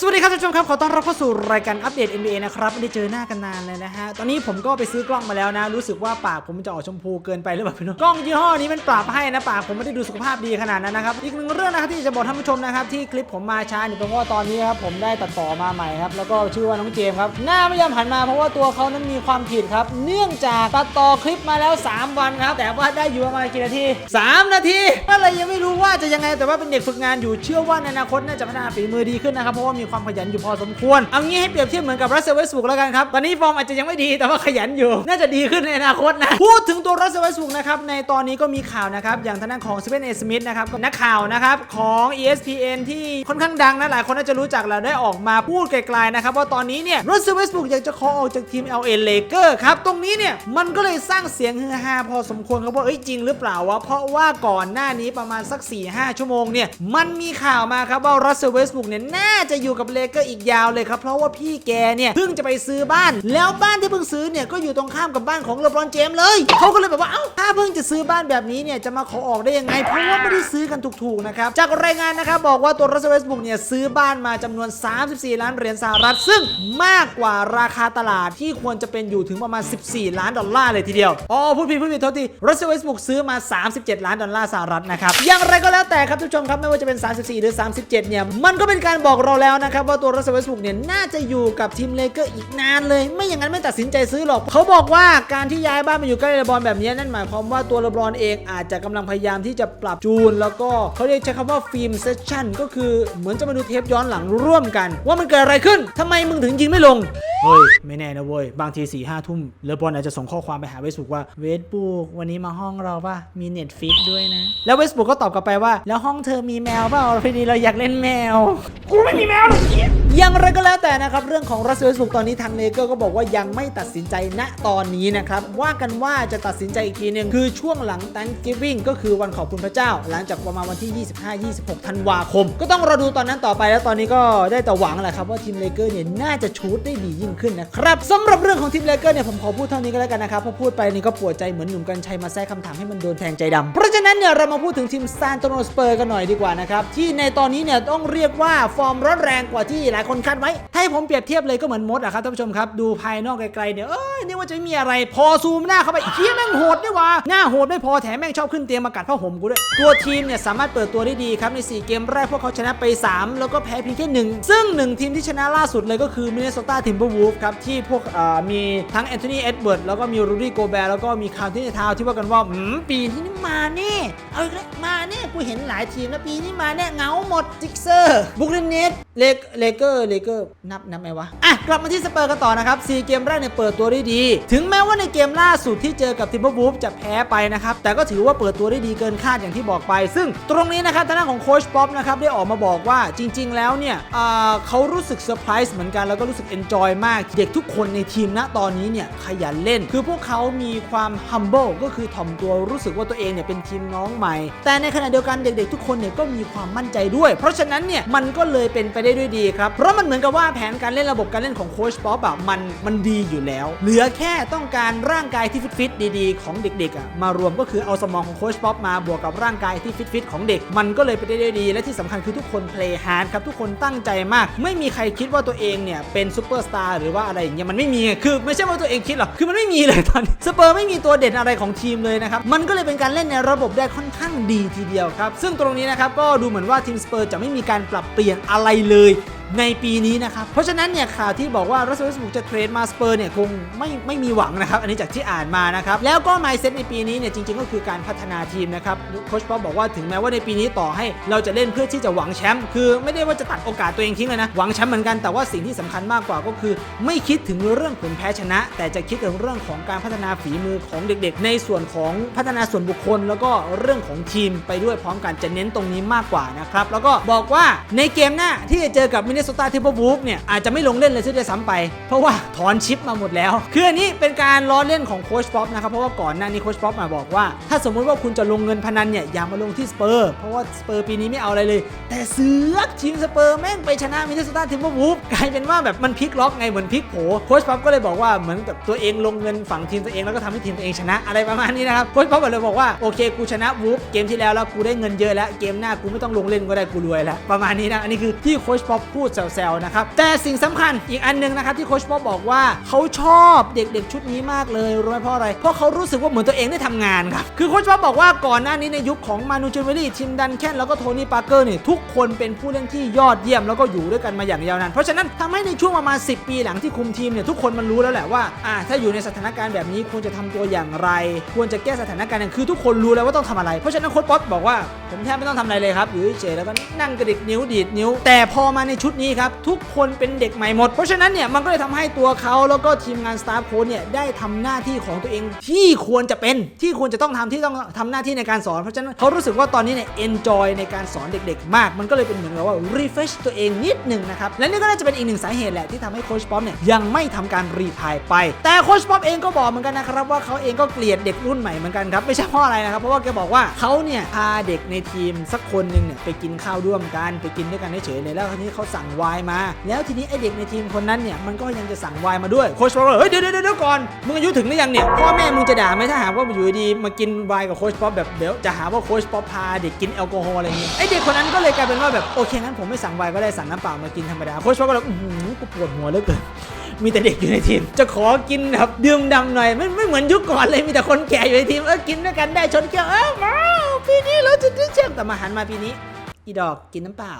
สวัสดีครับท่านผู้ชมครับ ขอต้อนรับเข้าสู่รายการอัปเดต NBA นะครับ ไม่ได้เจอหน้ากันนานเลยนะฮะ ตอนนี้ผมก็ไปซื้อกล้องมาแล้วนะ รู้สึกว่าปากผมจะออกชมพูเกินไปหรือเปล่าพี่น้องกล้องยี่ห้อนี้มันปรับให้นะปากผมไม่ได้ดูสุขภาพดีขนาดนั้นนะครับ อีกหนึ่งเรื่องนะครับที่จะบอกท่านผู้ชมนะครับที่คลิปผมมาช้าเนี่ยเพราะว่าตอนนี้ครับผมได้ตัดต่อมาใหม่ครับแล้วก็ชื่อว่าน้องเจมส์ครับหน้าไม่ยอมหันมาเพราะว่าตัวเขานั้นมีความผิดครับ เนื่องจากตัดต่อคลิปมาแล้ว 3 วันครับแต่ว่าได้อยู่ประมาณกี่นาที 3 นาทีก็เลยยังไม่รู้ว่าจะยังไงแต่ว่าเป็นเด็กฝึกงานอยู่เชื่อว่าในอนาคตน่าจะพัฒนาฝีมือดีขึ้นนะครับเพราะว่ามีความขยันอยู่พอสมควร เอางี้ให้เปรียบเทียบเหมือนกับรัสเซลเวสบุกแล้วกันครับ ตอนนี้ฟอร์มอาจจะยังไม่ดีแต่ว่าขยันอยู่ น่าจะดีขึ้นในอนาคตนะ พูดถึงตัวรัสเซลเวสบุกนะครับ ในตอนนี้ก็มีข่าวนะครับ อย่างทางด้านของ s เ e นเอสมิธนะครับนักข่าวนะครับของ ESPN ที่ค่อนข้างดังนะหลายคนน่าจะรู้จักแล้วได้ออกมาพูดไกลๆนะครับว่าตอนนี้เนี่ยรัสเซลเวสบุกอยากจะขอออกจากทีม LA Lakers ครับตรงนี้เนี่ยมันก็เลยสร้างเสียงฮือฮาพอสมควรครับว่าเอ้ยจริงหรือเปล่าวะเพราะว่าก่อนหน้านี้ประมาณสัก 4-5 ชั่วโมงเนี่ยมันมีข่าวมาครับว่ารัสเซลเวสบุกเนี่ยน่าจะอยู่กับเลเกอร์อีกยาวเลยครับ เพราะว่าพี่แกเนี่ยเพิ่งจะไปซื้อบ้าน แล้วบ้านที่เพิ่งซื้อเนี่ยก็อยู่ตรงข้ามกับบ้านของเลบรอนเจมส์เลย เขาก็เลยแบบว่า เอ้า ถ้าเพิ่งจะซื้อบ้านแบบนี้เนี่ยจะมาขอออกได้ยังไง เพราะว่าไม่ได้ซื้อกันถูกๆนะครับ จากรายงานนะครับบอกว่าตัวรัสเซลเวสบุกเนี่ยซื้อบ้านมาจำนวน 34 ล้านเหรียญสหรัฐ ซึ่งมากกว่าราคาตลาดที่ควรจะเป็นอยู่ถึงประมาณ 14 ล้านดอลลาร์เลยทีเดียว อ๋อพูดผิดพูดผิดโทษทีรัสเซลเวสบุกซื้อมา 37 ล้านดอลลาร์สหรัฐนะครับ อย่างไรก็แล้วแต่ครับทุกชมครับไม่ว่าจะเป็น 34 หรือ 37 เนี่ย มันก็เป็นการบอกเราแล้วนะครับว่าตัวรัสเซลเวสบุกเนี่ยน่าจะอยู่กับทีมเลเกอร์อีกนานเลย ไม่อย่างนั้นไม่ตัดสินใจซื้อหรอก เขาบอกว่าการที่ย้ายบ้านมาอยู่ใกล้เลบรอนแบบนี้นั่นหมายความว่าตัวเลบรอนเองอาจจะกำลังพยายามที่จะปรับจูน แล้วก็เขาเรียกใช้คำว่าฟิล์มเซสชั่นก็คือเหมือนจะมาดูเทปย้อนหลังร่วมกัน ว่ามันเกิดอะไรขึ้นทำไมมึงถึงยิงไม่ลงเฮ้ยไม่แน่นะเว้ยบางที4ี่ห้าทุ่มเลบรอนอาจจะส่งข้อความไปหาเวสบุกว่าเวสบุกวันนี้มาห้องเราป่ะมีเน็ตฟิกด้วยนะ แล้วเวสบุกก็ตอบกลับไปว่า แล้วห้องเธอมีแมวเปล่าพอดีเราอยากเล่นแมวกูไม่มีแมวหร อย่างไรก็แล้วแต่นะครับเรื่องของรัสเซลสุกตอนนี้ทางเลเกอร์ก็บอกว่ายังไม่ตัดสินใจณตอนนี้นะครับว่ากันว่าจะตัดสินใจอีกทีหนึงคือช่วงหลัง Thanksgiving ก็คือวันขอบคุณพระเจ้า หลังจากประมาณวันที่ 25-26 ธันวาคม ก็ต้องรอดูตอนนั้นต่อไปแล้วตอนนี้ก็ได้แต่หวังแหละครับว่าทีมเลเกอร์เนี่ยน่าจะชูดได้ดียิ่งขึ้นนะครับสำหรับเรื่องของทีมเลเกอร์เนี่ยผมขอพูดเท่านี้ก็แล้วกันนะครับเพราะพูดไปนี่ก็ปวดใจเหมือนหนุ่มกัญชัยมาแทรกคำถามให้มันโดนแทงใจดำเพราะฉะนั้นเนี่ยเรามาพูดถึงทีมซานโตโนสเปอร์กันหน่อยดีกว่านะครับที่ในตอนนี้เนี่ยต้องเรียกว่าฟอร์มร้อนแรงกว่าที่หลายคนคาดไว้ถ้าให้ผมเปรียบเทียบเลยก็เหมือนมดอะครับท่านผู้ชมครับดูภายนอกไกลๆเนี่ยเอ้ยนี่ว่าจะไม่มีอะไรพอซูมหน้าเข้าไปเฮียแม่งโหดนี่หว่าหน้าโหดไม่พอแถมแม่งชอบขึ้นเตียงมากัดผ้าห่มกูด้วยตัวทีมเนี่ยสามารถเปิดตัวได้ดีครับใน 4 เกมแรกพวกเขาชนะไป 3 แล้วก็แพ้เพียงแค่หนึ่งซึ่งหนึ่งทีมที่ชนะล่าสุดเลยก็คือมิน n โ s ต a ทิมเบอร์วูฟครับที่พวกอ่ามีทั้งแอนโทนีเอ็ดเบิร์ดแล้วก็มีรูดี้โกแบร์แล้วก็มีคาร์ตินทาวที่ว่ากันว่าอืมปีที่นี่มาแน่เอาอีกแล้วมาแน่กูเห็นหลายทีมนะปีนี้มาแน่เงาหมดซิกเซอร์บุกลินเนต เลกเลเกอร์เลเกอร์นับนับไหมวะ อะ กลับมาที่สเปอร์กันต่อนะครับ4เกมแรกเนี่ยเปิดตัวได้ดี ถึงแม้ว่าในเกมล่าสุดที่เจอกับทิมเบอร์วูฟจะแพ้ไปนะครับ แต่ก็ถือว่าเปิดตัวได้ดีเกินคาดอย่างที่บอกไป ซึ่งตรงนี้นะครับทางด้านของโค้ชป๊อปนะครับได้ออกมาบอกว่าจริง ๆ แล้วเนี่ยเขารู้สึกเซอร์ไพรส์เหมือนกันแล้วก็รู้สึกเอนจอยมาก เด็กทุกคนในทีมณตอนนี้เนี่ยขยันเล่น คือพวกเขามีความ humble ก็คือถ่อมตัวรู้สึกว่าตัวเองเนี่ยเป็นทีมน้องใหม่ แต่ในขณะเดียวกันเด็ก ๆ ทุกคนเนี่ยก็มีความมั่นใจด้วย เพราะฉะนั้นเนี่ยมันก็เลยเป็นไปได้ด้วยดีครับ เพราะมันเหมือนกับว่าแผนการเล่นระบบการเล่นของโค้ชป๊อปอะมันมันดีอยู่แล้ว เหลือแค่ต้องการร่างกายที่ฟิตๆดีๆ ของเด็กๆอะมารวมก็คือเอาสมองของโค้ชป๊อปมาบวกกับร่างกายที่ฟิตๆของเด็ก มันก็เลยไปได้ด้วยดี และที่สำคัญคือทุกคนเพลย์ฮาร์ดครับทุกคนตั้งใจมาก ไม่มีใครคิดว่าตัวเองเนี่ยเป็นซูเปอร์สตาร์หรือว่าอะไรอย่างเงี้ยมันไม่มีคือไม่ใช่ว่าตัวเองคิดหรอกคือมันไม่มีเลยตอนนี้สเปอร์ไม่มีตัวเด่นอะไรของทีมเลยนะครับมันก็เลยเป็นการเล่นในระบบได้ค่อนข้างดีทีเดียวครับซึ่งตรงนี้นะครับก็ดูเหมือนว่าทีมสเปอร์จะไม่มีการปรับเปลี่ยนอะไรเลย tươi ในปีนี้นะครับ เพราะฉะนั้นเนี่ยข่าวที่บอกว่ารัสเซลสบุกจะเทรดมาสเปอร์เนี่ยคงไม่ไม่มีหวังนะครับอันนี้จากที่อ่านมานะครับ แล้วก็ไมเซ็ตในปีนี้เนี่ยจริงๆ ก็คือการพัฒนาทีมนะครับโค้ชป๊อปบอกว่าถึงแม้ว่าในปีนี้ต่อให้ เราจะเล่นเพื่อที่จะหวังแชมป์คือไม่ได้ว่าจะตัดโอกาสตัวเองทิ้งเลยนะหวังแชมป์เหมือนกันแต่ว่าสิ่งที่สำคัญมากกว่าก็คือ ไม่คิดถึงเรื่องผลแพ้ชนะ แต่จะคิดถึงเรื่องของการพัฒนาฝีมือของเด็ก ๆ ในส่วนของพัฒนาส่วนบุคคล แล้วก็เรื่องของทีมไปด้วยพร้อมกันจะเน้นตรงนี้มากกว่านะครับแล้วก็บอกว่าในเกมหน้าที่จะเจอกับมิน n โ s ต a ทิมเบอร์วูฟเนี่ยอาจจะไม่ลงเล่นเลยซะด้วยซ้ำไป เพราะว่าถอนชิปมาหมดแล้ว คืออันนี้เป็นการล้อเล่นของโค้ชป๊อปนะครับเพราะว่าก่อนหน้านี้โค้ชป๊อปมาบอกว่า ถ้าสมมุติว่าคุณจะลงเงินพนันเนี่ยอย่ามาลงที่สเปอร์เพราะว่าสเปอร์ปีนี้ไม่เอาอะไรเลย แต่เสือกทีมสเปอร์แม่งไปชนะมินเนโซตาทิมเบอร์วูฟกลายเป็นว่าแบบมันพลิกล็อกไงเหมือนพลิกโผโค้ชป๊อปก็เลยบอกว่าเหมือนกับตัวเองลงเงินฝั่งทีมตัวเองแล้วก็ทำให้ทีมตัวเองชนะอะไรประมาณนี้นะครับโค้ชป๊อปก็เลยบอกว่าโอเคกูชนะวูฟเกมที่แล้วแล้วกูได้เงินเยอะแล้วเกมหน้ากูไม่ต้องลงเล่นก็ได้กูรวยแล้วประมาณนี้นะอันนี้คือที่โค้ชป๊อปพูดดแซวๆนะครับ แต่สิ่งสำคัญอีกอันหนึงนะครับที่โค้ชป๊อปบอกว่าเขาชอบเด็กๆชุดนี้มากเลยรู้ไหมเพราะอะไร เพราะเขารู้สึกว่าเหมือนตัวเองได้ทำงานครับ คือโค้ชป๊อปบอกว่าก่อนหน้านี้ในยุคของมานูเจเวลลี่ทิมดันแคนแล้วก็โทนี่ปาร์เกอร์เนี่ยทุกคนเป็นผู้เล่นที่ยอดเยี่ยมแล้วก็อยู่ด้วยกันมาอย่างยาวนานเพราะฉะนั้นทำให้ในช่วงประมาณ 10 ปีหลังที่คุมทีมเนี่ยทุกคนมันรู้แล้วแหละว่าอ่าถ้าอยู่ในสถานการณ์แบบนี้ควรจะทำตัวอย่างไร ควรจะแก้สถานการณ์อย่างคือทุกคนรู้แล้วว่าต้องทำอะไร เพราะฉะนั้นโค้ชป๊อปบอกว่าผมแทบไม่ต้องทำอะไรเลยครับอยู่เฉยแล้วก็นั่งกระดิกนิ้วดีดนิ้ว แต่พอมาในชุดนี้ครับทุกคนเป็นเด็กใหม่หมด เพราะฉะนั้นเนี่ยมันก็เลยทำให้ตัวเขาแล้วก็ทีมงานสตาฟโค้ชเนี่ยได้ทำหน้าที่ของตัวเองที่ควรจะเป็นที่ควรจะต้องทำที่ต้องทำหน้าที่ในการสอน เพราะฉะนั้นเขารู้สึกว่าตอนนี้เนี่ยเอนจอยในการสอนเด็กๆ มาก มันก็เลยเป็นเหมือนกับว่า refresh ตัวเองนิดหนึ่งนะครับและนี่ก็น่าจะเป็นอีกหนึ่งสาเหตุแหละที่ทำให้โค้ชป๊อปเนี่ยยังไม่ทำการรีทายไป แต่โค้ชป๊อปเองก็บอกเหมือนกันนะครับว่าเขาเองก็เกลียดเด็กรุ่นใหม่เหมือนกันครับไม่ใช่เพราะอะไรนะครับเพราะว่าแกบอกว่าเขาเนี่ยพาเด็กในทีมสักคนหนึ่งเนี่ยไปกินข้าวร่วมกันไปกินด้วยกันเฉยๆเลยแล้วทีนี้เขาสั่งวน์มา แล้วทีนี้ไอเด็กในทีมคนนั้นเนี่ยมันก็ยังจะสั่งวน์มาด้วยโค้ชป๊อปก็เลยเฮ้ยเดี๋ยวเดี๋ยวเดี๋ยวก่อนมึงอายุถึงหรือยังเนี่ยพ่อแม่มึงจะด่าไหมถ้าหากว่าอยู่ดีมากินวน์กับโค้ชป๊อปแบบเดี๋ยวจะหาว่าโค้ชป๊อปพาเด็กกินแอลกอฮอล์อะไรอย่างเงี้ยไอเด็กคนนั้นก็เลยกลายเป็นว่าแบบโอเคงั้นผมไม่สั่งวน์ก็ได้สั่งน้ำเปล่ามากินธรรมดาโค้ชป๊อปก็เลยอื้อกูปวดหัวเหลือเกินมีแต่เด็กอยู่ในทีม จะขอกินแบบดื่มดำหน่อยไม่ไม่เหมือนยุคก่อนเลยมีแต่คนแก่อยู่ในทีมเออกินด้วยกันได้ชนแก้วเออมาปีนี้เราจะได้แชมป์แต่มาหันมาปีนี้ อีดอกกินน้ำเปล่า